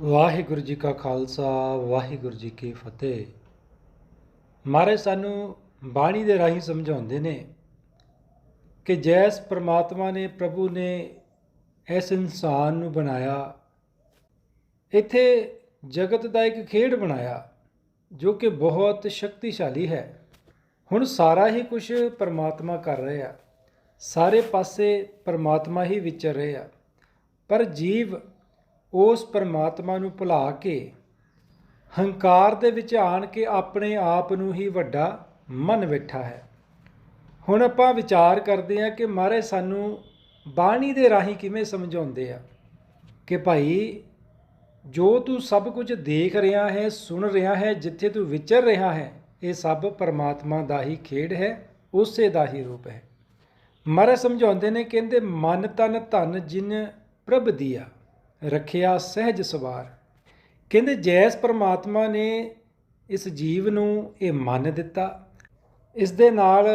ਵਾਹਿਗੁਰੂ ਜੀ ਕਾ ਖਾਲਸਾ, ਵਾਹਿਗੁਰੂ ਜੀ ਕੀ ਫਤਿਹ। ਮਹਾਰਾਜ ਸਾਨੂੰ ਬਾਣੀ ਦੇ ਰਾਹੀਂ ਸਮਝਾਉਂਦੇ ਨੇ ਕਿ ਜੈਸ ਪ੍ਰਮਾਤਮਾ ਨੇ, ਪ੍ਰਭੂ ਨੇ ਇਸ ਇਨਸਾਨ ਨੂੰ ਬਣਾਇਆ। ਇੱਥੇ ਜਗਤ ਦਾ ਇੱਕ ਖੇਡ ਬਣਾਇਆ, ਜੋ ਕਿ ਬਹੁਤ ਸ਼ਕਤੀਸ਼ਾਲੀ ਹੈ। ਹੁਣ ਸਾਰਾ ਹੀ ਕੁਝ ਪਰਮਾਤਮਾ ਕਰ ਰਿਹਾ ਸਾਰੇ ਪਾਸੇ ਪਰਮਾਤਮਾ ਹੀ ਵਿਚਰ ਰਹੇ ਆ। ਪਰ ਜੀਵ ਉਸ ਪਰਮਾਤਮਾ ਨੂੰ ਭੁਲਾ ਕੇ, ਹੰਕਾਰ ਦੇ ਵਿੱਚ ਆਣ ਕੇ ਆਪਣੇ ਆਪ ਨੂੰ ਹੀ ਵੱਡਾ ਮੰਨ ਬੈਠਾ ਹੈ। ਹੁਣ ਆਪਾਂ ਵਿਚਾਰ ਕਰਦੇ ਹਾਂ ਕਿ ਮਹਾਰਾਜ ਸਾਨੂੰ ਬਾਣੀ ਦੇ ਰਾਹੀਂ ਕਿਵੇਂ ਸਮਝਾਉਂਦੇ ਆ ਕਿ ਭਾਈ, ਜੋ ਤੂੰ ਸਭ ਕੁਝ ਦੇਖ ਰਿਹਾ ਹੈ, ਸੁਣ ਰਿਹਾ ਹੈ, ਜਿੱਥੇ ਤੂੰ ਵਿਚਰ ਰਿਹਾ ਹੈ, ਇਹ ਸਭ ਪਰਮਾਤਮਾ ਦਾ ਹੀ ਖੇਡ ਹੈ, ਉਸੇ ਦਾ ਹੀ ਰੂਪ ਹੈ। ਮਹਾਰਾਜ ਸਮਝਾਉਂਦੇ ਨੇ, ਕਹਿੰਦੇ, ਮਨ ਤਨ ਧਨ ਜਿਨ ਪ੍ਰਭ ਦੀਆ ਰੱਖਿਆ ਸਹਿਜ ਸਵਾਰ। ਕਹਿੰਦੇ ਜੈਸ ਪਰਮਾਤਮਾ ਨੇ ਇਸ ਜੀਵ ਨੂੰ ਇਹ ਮਨ ਦਿੱਤਾ। ਇਸ ਦੇ ਨਾਲ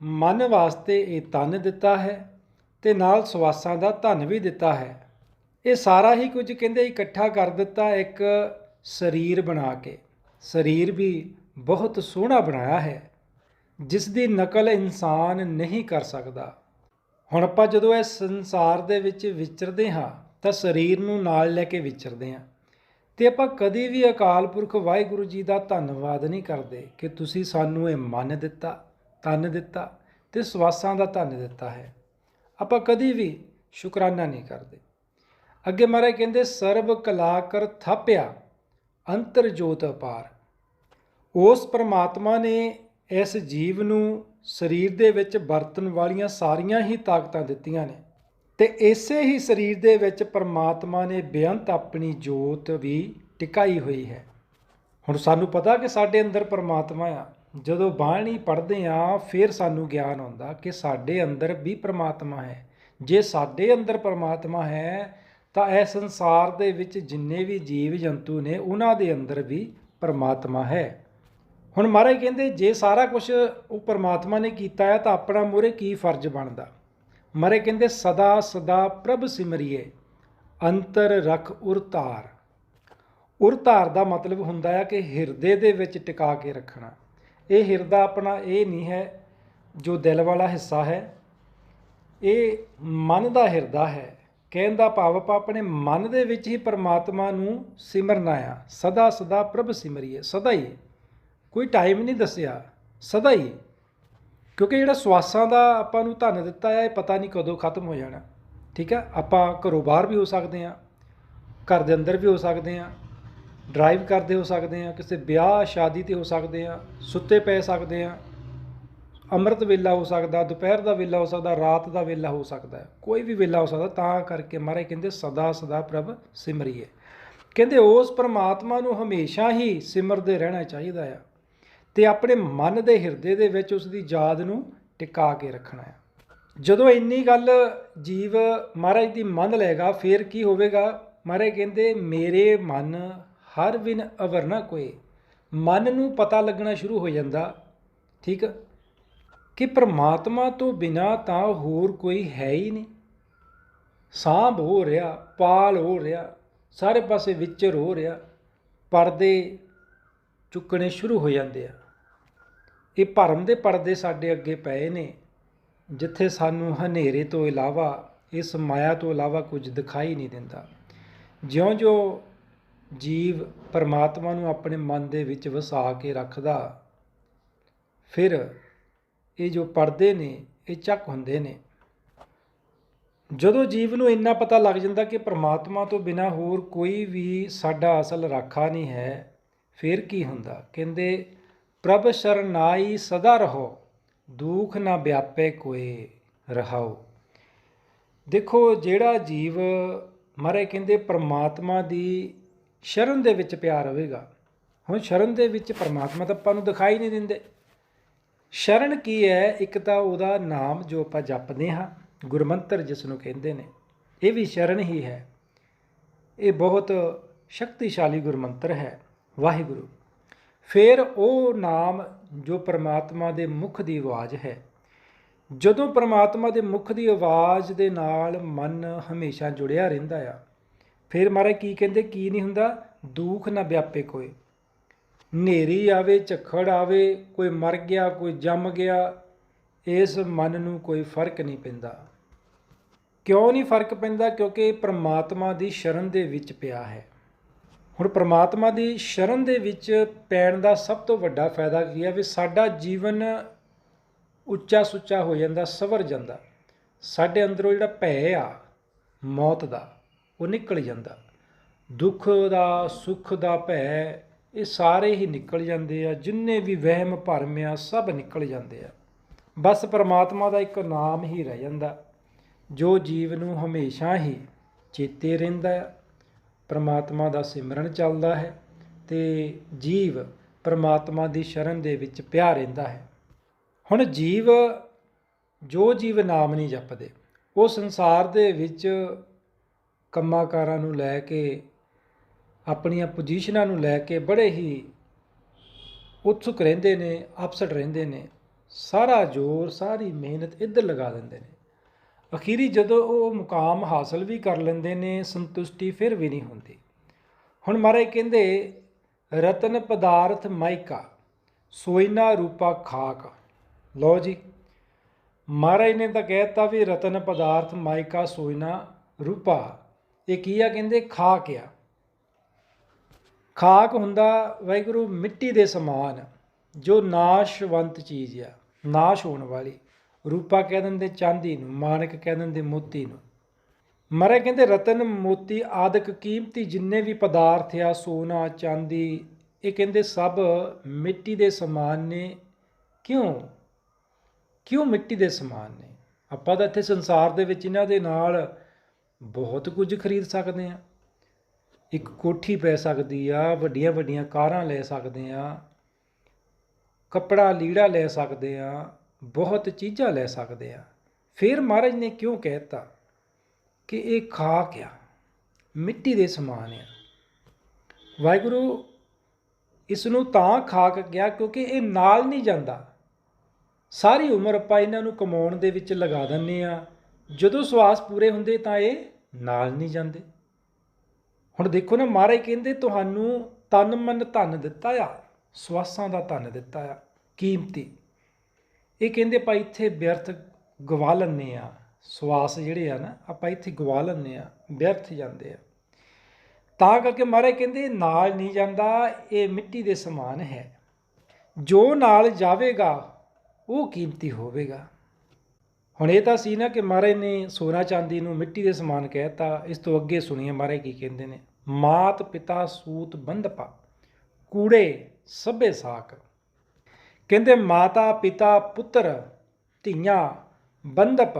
ਮਨ ਵਾਸਤੇ ਇਹ ਤਨ ਦਿੱਤਾ ਹੈ ਤੇ ਨਾਲ ਸਵਾਸਾਂ ਦਾ ਧਨ ਵੀ ਦਿੱਤਾ ਹੈ। ਇਹ ਸਾਰਾ ਹੀ ਕੁਝ ਕਹਿੰਦੇ ਇਕੱਠਾ ਕਰ ਦਿੱਤਾ ਇੱਕ ਸਰੀਰ ਬਣਾ ਕੇ। ਸਰੀਰ ਵੀ ਬਹੁਤ ਸੋਹਣਾ ਬਣਾਇਆ ਹੈ, ਜਿਸ ਦੀ ਨਕਲ ਇਨਸਾਨ ਨਹੀਂ ਕਰ ਸਕਦਾ। ਹੁਣ ਆਪਾਂ ਜਦੋਂ ਇਸ ਸੰਸਾਰ ਦੇ ਵਿੱਚ ਵਿਚਰਦੇ ਹਾਂ ਤਾਂ ਸਰੀਰ ਨੂੰ ਨਾਲ ਲੈ ਕੇ ਵਿਚਰਦੇ ਹਾਂ। ਤੇ ਆਪਾਂ ਕਦੇ ਵੀ ਅਕਾਲ ਪੁਰਖ ਵਾਹਿਗੁਰੂ ਜੀ ਦਾ ਧੰਨਵਾਦ ਨਹੀਂ ਕਰਦੇ ਕਿ ਤੁਸੀਂ ਸਾਨੂੰ ਇਹ ਮਨ ਦਿੱਤਾ ਤਨ ਦਿੱਤਾ ਤੇ ਸਵਾਸਾਂ ਦਾ ਧੰਨ ਦਿੱਤਾ ਹੈ। ਆਪਾਂ ਕਦੇ ਵੀ ਸ਼ੁਕਰਾਨਾ ਨਹੀਂ ਕਰਦੇ। ਅੱਗੇ ਮਹਾਰਾਜ ਕਹਿੰਦੇ, ਸਰਬ ਕਲਾ ਕਰ ਥਾਪਿਆ, ਅੰਤਰ ਜੋਤ ਅਪਾਰ। ਉਸ ਪਰਮਾਤਮਾ ਨੇ ਇਸ ਜੀਵ ਨੂੰ ਸਰੀਰ ਦੇ ਵਿੱਚ ਵਰਤਣ ਵਾਲੀਆਂ ਸਾਰੀਆਂ ਹੀ ਤਾਕਤਾਂ ਦਿੱਤੀਆਂ ਨੇ। ਤੇ ਇਸੇ ਹੀ ਸਰੀਰ ਦੇ ਵਿੱਚ ਪਰਮਾਤਮਾ ਨੇ ਬੇਅੰਤ ਆਪਣੀ ਜੋਤ ਵੀ ਟਿਕਾਈ ਹੋਈ ਹੈ। ਹੁਣ ਸਾਨੂੰ ਪਤਾ ਕਿ ਸਾਡੇ ਅੰਦਰ ਪਰਮਾਤਮਾ ਆ। ਜਦੋਂ ਬਾਣੀ ਪੜ੍ਹਦੇ ਆ, ਫਿਰ ਸਾਨੂੰ ਗਿਆਨ ਆਉਂਦਾ ਕਿ ਸਾਡੇ ਅੰਦਰ ਵੀ ਪਰਮਾਤਮਾ ਹੈ। ਜੇ ਸਾਡੇ ਅੰਦਰ ਪਰਮਾਤਮਾ ਹੈ, ਤਾਂ ਇਹ ਸੰਸਾਰ ਦੇ ਵਿੱਚ ਜਿੰਨੇ ਵੀ ਜੀਵ ਜੰਤੂ ਨੇ, ਉਹਨਾਂ ਦੇ ਅੰਦਰ ਵੀ ਪਰਮਾਤਮਾ ਹੈ। ਹੁਣ ਮਹਾਰਾਜ ਕਹਿੰਦੇ, ਜੇ ਸਾਰਾ ਕੁਝ ਉਹ ਪਰਮਾਤਮਾ ਨੇ ਕੀਤਾ ਹੈ, ਤਾਂ ਆਪਣਾ ਮੂਹਰੇ ਕੀ ਫਰਜ਼ ਬਣਦਾ? ਮਰੇ ਕਹਿੰਦੇ, ਸਦਾ ਸਦਾ ਪ੍ਰਭ ਸਿਮਰਿਏ, ਅੰਤਰ ਰਖ ਉਰਤਾਰ ਉਰਤਾਰ ਦਾ ਮਤਲਬ ਹੁੰਦਾ ਹੈ ਕਿ ਹਿਰਦੇ ਦੇ ਵਿੱਚ ਟਿਕਾ ਕੇ ਰੱਖਣਾ। ਇਹ ਹਿਰਦਾ ਆਪਣਾ ਇਹ ਨਹੀਂ ਹੈ ਜੋ ਦਿਲ ਵਾਲਾ ਹਿੱਸਾ ਹੈ। ਇਹ ਮਨ ਦਾ ਹਿਰਦਾ ਹੈ। ਕਹਿਣ ਦਾ ਭਾਵ ਆਪਾਂ ਆਪਣੇ ਮਨ ਦੇ ਵਿੱਚ ਹੀ ਪਰਮਾਤਮਾ ਨੂੰ ਸਿਮਰਨਾ ਆ। ਸਦਾ ਸਦਾ ਪ੍ਰਭ ਸਿਮਰਿਏ। ਸਦਾ ਹੀ। ਕੋਈ ਟਾਈਮ ਨਹੀਂ ਦੱਸਿਆ। ਸਦਾ ਹੀ। ਕਿਉਂਕਿ ਜਿਹੜਾ ਸਵਾਸਾਂ ਦਾ ਆਪਾਂ ਨੂੰ ਧਨ ਦਿੱਤਾ ਹੈ, ਇਹ ਪਤਾ ਨਹੀਂ ਕਦੋਂ ਖਤਮ ਹੋ ਜਾਣਾ। ਠੀਕ ਹੈ? ਆਪਾਂ ਘਰੋਂ ਬਾਹਰ ਵੀ ਹੋ ਸਕਦੇ ਹਾਂ, ਘਰ ਦੇ ਅੰਦਰ ਵੀ ਹੋ ਸਕਦੇ ਹਾਂ ਡਰਾਈਵ ਕਰਦੇ ਹੋ ਸਕਦੇ ਹਾਂ, ਕਿਸੇ ਵਿਆਹ, ਸ਼ਾਦੀ ਤੇ ਹੋ ਸਕਦੇ ਹਾਂ, ਸੁੱਤੇ ਪੈ ਸਕਦੇ ਹਾਂ, ਅੰਮ੍ਰਿਤ ਵੇਲਾ ਹੋ ਸਕਦਾ, ਦੁਪਹਿਰ ਦਾ ਵੇਲਾ ਹੋ ਸਕਦਾ, ਰਾਤ ਦਾ ਵੇਲਾ ਹੋ ਸਕਦਾ, ਕੋਈ ਵੀ ਵੇਲਾ ਹੋ ਸਕਦਾ, ਤਾਂ ਕਰਕੇ ਮਹਾਰਾਜ ਕਹਿੰਦੇ, ਸਦਾ ਸਦਾ ਪ੍ਰਭ ਸਿਮਰੀਏ। ਕਹਿੰਦੇ, ਉਸ ਪਰਮਾਤਮਾ ਨੂੰ ਹਮੇਸ਼ਾ ਹੀ ਸਿਮਰਦੇ ਰਹਿਣਾ ਚਾਹੀਦਾ ਆ। ਤੇ ਆਪਣੇ ਮਨ ਦੇ ਹਿਰਦੇ ਦੇ ਵਿੱਚ ਉਸ ਦੀ ਯਾਦ ਨੂੰ ਟਿਕਾ ਕੇ ਰੱਖਣਾ ਹੈ। ਜਦੋਂ ਇੰਨੀ ਗੱਲ ਜੀਵ ਮਹਾਰਾਜ ਦੀ ਮੰਨ ਲਏਗਾ, ਫਿਰ ਕੀ ਹੋਵੇਗਾ? ਮਹਾਰਾਜ ਕਹਿੰਦੇ, ਮੇਰੇ ਮਨ ਹਰ ਵਿਨ ਅਵਰ ਨਾ ਕੋਈ ਮਨ ਨੂੰ ਪਤਾ ਲੱਗਣਾ ਸ਼ੁਰੂ ਹੋ ਜਾਂਦਾ। ਠੀਕ? ਕਿ ਪ੍ਰਮਾਤਮਾ ਤੋਂ ਬਿਨਾ ਤਾਂ ਹੋਰ ਕੋਈ ਹੈ ਹੀ ਨਹੀਂ। ਸਾਂਭ ਹੋ ਰਿਹਾ, ਪਾਲ ਹੋ ਰਿਹਾ, ਸਾਰੇ ਪਾਸੇ ਵਿਚਰ ਹੋ ਰਿਹਾ। ਪਰਦੇ ਚੁੱਕਣੇ ਸ਼ੁਰੂ ਹੋ ਜਾਂਦੇ ਆ। ਇਹ ਭਰਮ ਦੇ ਪਰਦੇ ਸਾਡੇ ਅੱਗੇ ਪਏ ਨੇ, ਜਿੱਥੇ ਸਾਨੂੰ ਹਨੇਰੇ ਤੋਂ ਇਲਾਵਾ, ਇਸ ਮਾਇਆ ਤੋਂ ਇਲਾਵਾ ਕੁਝ ਦਿਖਾਈ ਨਹੀਂ ਦਿੰਦਾ। ਜਿਉਂ-ਜਿਉਂ ਜੀਵ ਪਰਮਾਤਮਾ ਨੂੰ ਆਪਣੇ ਮਨ ਦੇ ਵਿੱਚ ਵਸਾ ਕੇ ਰੱਖਦਾ, ਫਿਰ ਇਹ ਜੋ ਪਰਦੇ ਨੇ, ਇਹ ਚੱਕ ਹੁੰਦੇ ਨੇ। ਜਦੋਂ ਜੀਵ ਨੂੰ ਇੰਨਾ ਪਤਾ ਲੱਗ ਜਾਂਦਾ ਕਿ ਪਰਮਾਤਮਾ ਤੋਂ ਬਿਨਾ ਹੋਰ ਕੋਈ ਵੀ ਸਾਡਾ ਅਸਲ ਰਾਖਾ ਨਹੀਂ ਹੈ, ਫਿਰ ਕੀ ਹੁੰਦਾ? ਕਹਿੰਦੇ ਪ੍ਰਭ ਸ਼ਰਨਾਈ ਸਦਾ ਰਹੋ, ਦੁਖ ਨਾ ਵਿਆਪੇ ਕੋਏ ਰਹਾਓ ਦੇਖੋ, ਜਿਹੜਾ ਜੀਵ ਮਰੇ ਕਹਿੰਦੇ ਪ੍ਰਮਾਤਮਾ ਦੀ ਸ਼ਰਨ ਦੇ ਵਿੱਚ ਪਿਆਰ ਰਹੇਗਾ ਹੁਣ ਸ਼ਰਨ ਦੇ ਵਿੱਚ ਪ੍ਰਮਾਤਮਾ ਤਾਂ ਆਪਾਂ ਨੂੰ ਦਿਖਾਈ ਨਹੀਂ ਦਿੰਦੇ। ਸ਼ਰਨ ਕੀ ਹੈ? ਇੱਕ ਤਾਂ ਉਹਦਾ ਨਾਮ ਜੋ ਆਪਾਂ ਜਪਦੇ ਹਾਂ, ਗੁਰਮੰਤਰ ਜਿਸ ਨੂੰ ਕਹਿੰਦੇ ਨੇ, ਇਹ ਵੀ ਸ਼ਰਨ ਹੀ ਹੈ। ਇਹ ਬਹੁਤ ਸ਼ਕਤੀਸ਼ਾਲੀ ਗੁਰਮੰਤਰ ਹੈ, ਵਾਹਿਗੁਰੂ। ਫਿਰ ਉਹ ਨਾਮ ਜੋ ਪ੍ਰਮਾਤਮਾ ਦੇ ਮੁਖ ਦੀ ਆਵਾਜ਼ ਹੈ। ਜਦੋਂ ਪ੍ਰਮਾਤਮਾ ਦੇ ਮੁਖ ਦੀ ਆਵਾਜ਼ ਦੇ ਨਾਲ ਮਨ ਹਮੇਸ਼ਾ ਜੁੜਿਆ ਰਹਿੰਦਾ ਆ, ਫਿਰ ਮਹਾਰਾਜ ਕੀ ਕਹਿੰਦੇ, ਕੀ ਨਹੀਂ ਹੁੰਦਾ? ਦੁੱਖ ਨਾ ਵਿਆਪੇ ਕੋਈ। ਹਨੇਰੀ ਆਵੇ, ਝੱਖੜ ਆਵੇ, ਕੋਈ ਮਰ ਗਿਆ, ਕੋਈ ਜੰਮ ਗਿਆ, ਇਸ ਮਨ ਨੂੰ ਕੋਈ ਫ਼ਰਕ ਨਹੀਂ ਪੈਂਦਾ। ਕਿਉਂ ਨਹੀਂ ਫ਼ਰਕ ਪੈਂਦਾ? ਕਿਉਂਕਿ ਪ੍ਰਮਾਤਮਾ ਦੀ ਸ਼ਰਨ ਦੇ ਵਿੱਚ ਪਿਆ ਹੈ। ਹੁਣ ਪ੍ਰਮਾਤਮਾ ਦੀ ਸ਼ਰਨ ਦੇ ਵਿੱਚ ਪੈਣ ਦਾ ਸਭ ਤੋਂ ਵੱਡਾ ਫਾਇਦਾ ਕੀ ਹੈ ਵੀ ਸਾਡਾ ਜੀਵਨ ਉੱਚਾ ਸੁੱਚਾ ਹੋ ਜਾਂਦਾ, ਸਵਰ ਜਾਂਦਾ। ਸਾਡੇ ਅੰਦਰੋਂ ਜਿਹੜਾ ਭੈ ਆ, ਮੌਤ ਦਾ, ਉਹ ਨਿਕਲ ਜਾਂਦਾ। ਦੁੱਖ ਦਾ, ਸੁੱਖ ਦਾ, ਭੈ, ਇਹ ਸਾਰੇ ਹੀ ਨਿਕਲ ਜਾਂਦੇ ਆ। ਜਿੰਨੇ ਵੀ ਵਹਿਮ, ਭਰਮ ਆ, ਸਭ ਨਿਕਲ ਜਾਂਦੇ ਆ। ਬਸ ਪਰਮਾਤਮਾ ਦਾ ਇੱਕ ਨਾਮ ਹੀ ਰਹਿ ਜਾਂਦਾ। ਜੋ ਜੀਵ ਨੂੰ ਹਮੇਸ਼ਾ ਹੀ ਚੇਤੇ ਰਹਿੰਦਾ ਹੈ ਪਰਮਾਤਮਾ ਦਾ ਸਿਮਰਨ ਚੱਲਦਾ ਹੈ ਤੇ ਜੀਵ ਪਰਮਾਤਮਾ ਦੀ ਸ਼ਰਨ ਦੇ ਵਿੱਚ ਪਿਆ ਰਹਿੰਦਾ ਹੈ। ਹੁਣ ਜੀਵ ਜੋ ਜੀਵ ਨਾਮ ਨਹੀਂ ਜਪਦੇ, ਉਹ ਸੰਸਾਰ ਦੇ ਵਿੱਚ ਕੰਮਾਕਾਰਾਂ ਨੂੰ ਲੈ ਕੇ, ਆਪਣੀਆਂ ਪੋਜੀਸ਼ਨਾਂ ਨੂੰ ਲੈ ਕੇ ਬੜੇ ਹੀ ਉਤਸੁਕ ਰਹਿੰਦੇ ਨੇ, ਅਪਸੈਟ ਰਹਿੰਦੇ ਨੇ, ਸਾਰਾ ਜ਼ੋਰ, ਸਾਰੀ ਮਿਹਨਤ ਇੱਧਰ ਲਗਾ ਦਿੰਦੇ ਨੇ। ਅਖੀਰੀ ਜਦੋਂ ਉਹ ਮੁਕਾਮ ਹਾਸਲ ਵੀ ਕਰ ਲੈਂਦੇ ਨੇ, ਸੰਤੁਸ਼ਟੀ ਫਿਰ ਵੀ ਨਹੀਂ ਹੁੰਦੀ। ਹੁਣ ਮਹਾਰਾਜ ਕਹਿੰਦੇ, ਰਤਨ ਪਦਾਰਥ ਮਾਇਕਾ, ਸੋਇਨਾ ਰੂਪਾ ਖਾਕ। ਲਓ ਜੀ, ਮਹਾਰਾਜ ਨੇ ਤਾਂ ਕਹਿਤਾ ਵੀ ਰਤਨ ਪਦਾਰਥ ਮਾਇਕਾ, ਸੋਇਨਾ ਰੂਪਾ, ਇਹ ਕੀ ਆ ਕਹਿੰਦੇ, ਖਾਕ ਆ। ਖਾਕ ਹੁੰਦਾ ਵਾਹਿਗੁਰੂ ਮਿੱਟੀ ਦੇ ਸਮਾਨ, ਜੋ ਨਾਸ਼ਵੰਤ ਚੀਜ਼ ਆ, ਨਾਸ਼ ਹੋਣ ਵਾਲੀ। ਰੂਪਾ ਕਹਿ ਦਿੰਦੇ ਚਾਂਦੀ ਨੂੰ, ਮਾਨਕ ਕਹਿ ਦਿੰਦੇ ਮੋਤੀ ਨੂੰ। ਮਰੇ ਕਹਿੰਦੇ ਰਤਨ, ਮੋਤੀ ਆਦਿਕ ਕੀਮਤੀ ਜਿੰਨੇ ਵੀ ਪਦਾਰਥ ਆ, ਸੋਨਾ, ਚਾਂਦੀ, ਇਹ ਕਹਿੰਦੇ ਸਭ ਮਿੱਟੀ ਦੇ ਸਮਾਨ ਨੇ। ਕਿਉਂ? ਕਿਉਂ ਮਿੱਟੀ ਦੇ ਸਮਾਨ ਨੇ? ਆਪਾਂ ਤਾਂ ਇੱਥੇ ਸੰਸਾਰ ਦੇ ਵਿੱਚ ਇਹਨਾਂ ਦੇ ਨਾਲ ਬਹੁਤ ਕੁਝ ਖਰੀਦ ਸਕਦੇ ਆ ਇੱਕ ਕੋਠੀ ਪੈ ਸਕਦੀ ਆ ਵੱਡੀਆਂ ਵੱਡੀਆਂ ਕਾਰਾਂ ਲੈ ਸਕਦੇ ਆ ਕੱਪੜਾ ਲੀੜਾ ਲੈ ਸਕਦੇ ਆ ਬਹੁਤ ਚੀਜ਼ਾਂ ਲੈ ਸਕਦੇ ਆ। ਫਿਰ ਮਹਾਰਾਜ ਨੇ ਕਿਉਂ ਕਹਿਤਾ ਕਿ ਇਹ ਖਾਕ ਆ, ਮਿੱਟੀ ਦੇ ਸਮਾਨ ਆ। ਵਾਹਿਗੁਰੂ ਇਸ ਨੂੰ ਤਾਂ ਖਾਕ ਗਿਆ ਕਿਉਂਕਿ ਇਹ ਨਾਲ ਨਹੀਂ ਜਾਂਦਾ। ਸਾਰੀ ਉਮਰ ਆਪਾਂ ਇਹਨਾਂ ਨੂੰ ਕਮਾਉਣ ਦੇ ਵਿੱਚ ਲਗਾ ਦਿੰਨੇ ਆ। ਜਦੋਂ ਸਵਾਸ ਪੂਰੇ ਹੁੰਦੇ ਤਾਂ ਇਹ ਨਾਲ ਨਹੀਂ ਜਾਂਦੇ। ਹੁਣ ਦੇਖੋ ਨਾ, ਮਹਾਰਾਜ ਕਹਿੰਦੇ ਤੁਹਾਨੂੰ ਤਨ ਮਨ ਧਨ ਦਿੱਤਾ ਆ, ਸਵਾਸਾਂ ਦਾ ਧਨ ਦਿੱਤਾ ਆ, ਕੀਮਤੀ। ਇਹ ਕਹਿੰਦੇ ਆਪਾਂ ਇੱਥੇ ਵਿਅਰਥ ਗਵਾ ਲੈਂਦੇ ਆ ਸਵਾਸ ਜਿਹੜੇ ਆ ਨਾ, ਆਪਾਂ ਇੱਥੇ ਗਵਾ ਲੈਂਦੇ ਆ ਵਿਅਰਥ ਜਾਂਦੇ ਆ। ਤਾਂ ਕਰਕੇ ਮਹਾਰਾਜ ਕਹਿੰਦੇ, ਨਾਲ ਨਹੀਂ ਜਾਂਦਾ, ਇਹ ਮਿੱਟੀ ਦੇ ਸਮਾਨ ਹੈ। ਜੋ ਨਾਲ ਜਾਵੇਗਾ, ਉਹ ਕੀਮਤੀ ਹੋਵੇਗਾ। ਹੁਣ ਇਹ ਤਾਂ ਸੀ ਨਾ ਕਿ ਮਹਾਰਾਜ ਨੇ ਸੋਨਾ ਚਾਂਦੀ ਨੂੰ ਮਿੱਟੀ ਦੇ ਸਮਾਨ ਕਹਿਤਾ। ਇਸ ਤੋਂ ਅੱਗੇ ਸੁਣੀਏ ਮਹਾਰਾਜ ਕੀ ਕਹਿੰਦੇ ਨੇ, ਮਾਤ ਪਿਤਾ ਸੂਤ ਬੰਧਪਾ, ਕੂੜੇ ਸਭੇ ਸਾਕ। ਕਹਿੰਦੇ ਮਾਤਾ, ਪਿਤਾ, ਪੁੱਤਰ, ਧੀਆਂ, ਬੰਧਪ,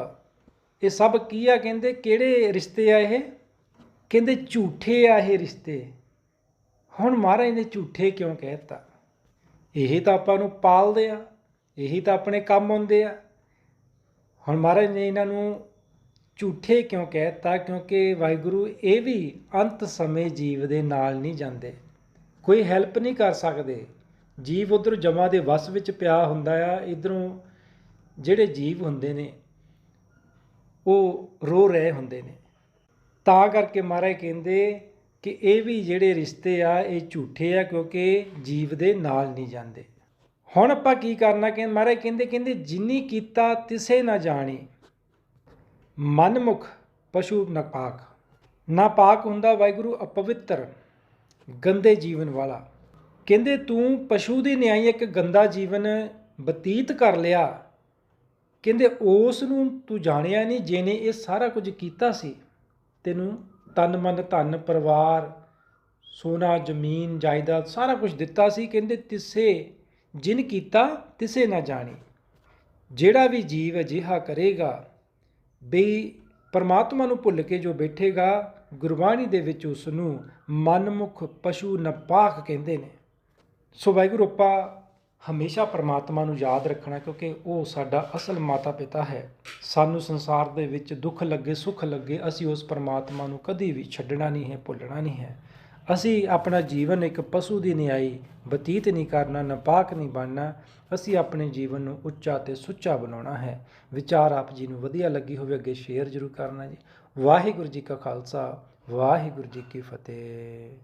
ਇਹ ਸਭ ਕੀ ਆ ਕਹਿੰਦੇ? ਕਿਹੜੇ ਰਿਸ਼ਤੇ ਆ ਇਹ? ਕਹਿੰਦੇ ਝੂਠੇ ਆ ਇਹ ਰਿਸ਼ਤੇ। ਹੁਣ ਮਹਾਰਾਜ ਨੇ ਝੂਠੇ ਕਿਉਂ ਕਹਿਤਾ ਇਹੀ ਤਾਂ ਆਪਾਂ ਨੂੰ ਪਾਲਦੇ ਆ, ਇਹੀ ਤਾਂ ਆਪਣੇ ਕੰਮ ਆਉਂਦੇ ਆ। ਹੁਣ ਮਹਾਰਾਜ ਨੇ ਇਹਨਾਂ ਨੂੰ ਝੂਠੇ ਕਿਉਂ ਕਹਿਤਾ ਕਿਉਂਕਿ ਵਾਹਿਗੁਰੂ ਇਹ ਵੀ ਅੰਤ ਸਮੇਂ ਜੀਵ ਦੇ ਨਾਲ ਨਹੀਂ ਜਾਂਦੇ। ਕੋਈ ਹੈਲਪ ਨਹੀਂ ਕਰ ਸਕਦੇ। ਜੀਵ ਉਧਰ ਜਮਾ ਦੇ ਵਸ ਵਿੱਚ ਪਿਆ ਹੁੰਦਾ ਆ, ਇਧਰੋਂ ਜਿਹੜੇ ਜੀਵ ਹੁੰਦੇ ਨੇ, ਉਹ ਰੋ ਰਹੇ ਹੁੰਦੇ ਨੇ। ਤਾਂ ਕਰਕੇ ਮਹਾਰਾਜ ਕਹਿੰਦੇ ਕਿ ਇਹ ਵੀ ਜਿਹੜੇ ਰਿਸ਼ਤੇ ਆ, ਇਹ ਝੂਠੇ ਆ, ਕਿਉਂਕਿ ਜੀਵ ਦੇ ਨਾਲ ਨਹੀਂ ਜਾਂਦੇ। ਹੁਣ ਆਪਾਂ ਕੀ ਕਰਨਾ, ਕਿ ਮਹਾਰਾਜ ਕਹਿੰਦੇ ਕਹਿੰਦੇ ਜਿੰਨੀ ਕੀਤਾ ਤਿਸੇ ਨਾ ਜਾਣੀ। ਮਨਮੁਖ ਪਸ਼ੂ ਨਾਪਾਕ ਨਾਪਾਕ ਹੁੰਦਾ ਵਾਹਿਗੁਰੂ, ਅਪਵਿੱਤਰ, ਗੰਦੇ ਜੀਵਨ ਵਾਲਾ। ਕਹਿੰਦੇ ਤੂੰ ਪਸ਼ੂ ਦੀ ਨਿਆਈ ਇੱਕ ਗੰਦਾ ਜੀਵਨ ਬਤੀਤ ਕਰ ਲਿਆ। ਕਹਿੰਦੇ ਉਸ ਨੂੰ ਤੂੰ ਜਾਣਿਆ ਨਹੀਂ, ਜਿਹਨੇ ਇਹ ਸਾਰਾ ਕੁਝ ਕੀਤਾ ਸੀ। ਤੈਨੂੰ ਤਨ, ਮਨ, ਧਨ, ਪਰਿਵਾਰ, ਸੋਨਾ, ਜ਼ਮੀਨ, ਜਾਇਦਾਦ ਸਾਰਾ ਕੁਝ ਦਿੱਤਾ ਸੀ। ਕਹਿੰਦੇ ਤਿਸੇ ਜਿਨ ਕੀਤਾ, ਤਿਸੇ ਨਾ ਜਾਣੀ। ਜਿਹੜਾ ਵੀ ਜੀਵ ਅਜਿਹਾ ਕਰੇਗਾ, ਬਈ ਪਰਮਾਤਮਾ ਨੂੰ ਭੁੱਲ ਕੇ ਜੋ ਬੈਠੇਗਾ, ਗੁਰਬਾਣੀ ਦੇ ਵਿੱਚ ਉਸ ਨੂੰ ਮਨਮੁਖ ਪਸ਼ੂ ਨਪਾਕ ਕਹਿੰਦੇ ਨੇ। ਸੋ ਵਾਹਿਗੁਰੂ, ਆਪਾਂ ਹਮੇਸ਼ਾ ਪਰਮਾਤਮਾ ਨੂੰ ਯਾਦ ਰੱਖਣਾ ਕਿਉਂਕਿ ਉਹ ਸਾਡਾ ਅਸਲ ਮਾਤਾ ਪਿਤਾ ਹੈ। ਸਾਨੂੰ ਸੰਸਾਰ ਦੇ ਵਿੱਚ ਦੁੱਖ ਲੱਗੇ, ਸੁੱਖ ਲੱਗੇ, ਅਸੀਂ ਉਸ ਪਰਮਾਤਮਾ ਨੂੰ ਕਦੀ ਵੀ ਛੱਡਣਾ ਨਹੀਂ ਹੈ, ਭੁੱਲਣਾ ਨਹੀਂ ਹੈ। ਅਸੀਂ ਆਪਣਾ ਜੀਵਨ ਇੱਕ ਪਸ਼ੂ ਦੀ ਨਿਆਈ, ਬਤੀਤ ਨਹੀਂ ਕਰਨਾ, ਨਪਾਕ ਨਹੀਂ ਬਣਨਾ, ਅਸੀਂ ਆਪਣੇ ਜੀਵਨ ਨੂੰ ਉੱਚਾ ਤੇ ਸੁੱਚਾ ਬਣਾਉਣਾ ਹੈ। ਵਿਚਾਰ ਆਪ ਜੀ ਨੂੰ ਵਧੀਆ ਲੱਗੀ ਹੋਵੇ, ਅੱਗੇ ਸ਼ੇਅਰ ਜ਼ਰੂਰ ਕਰਨਾ ਜੀ। ਵਾਹਿਗੁਰੂ ਜੀ ਕਾ ਖਾਲਸਾ, ਵਾਹਿਗੁਰੂ ਜੀ ਕੀ ਫਤਿਹ।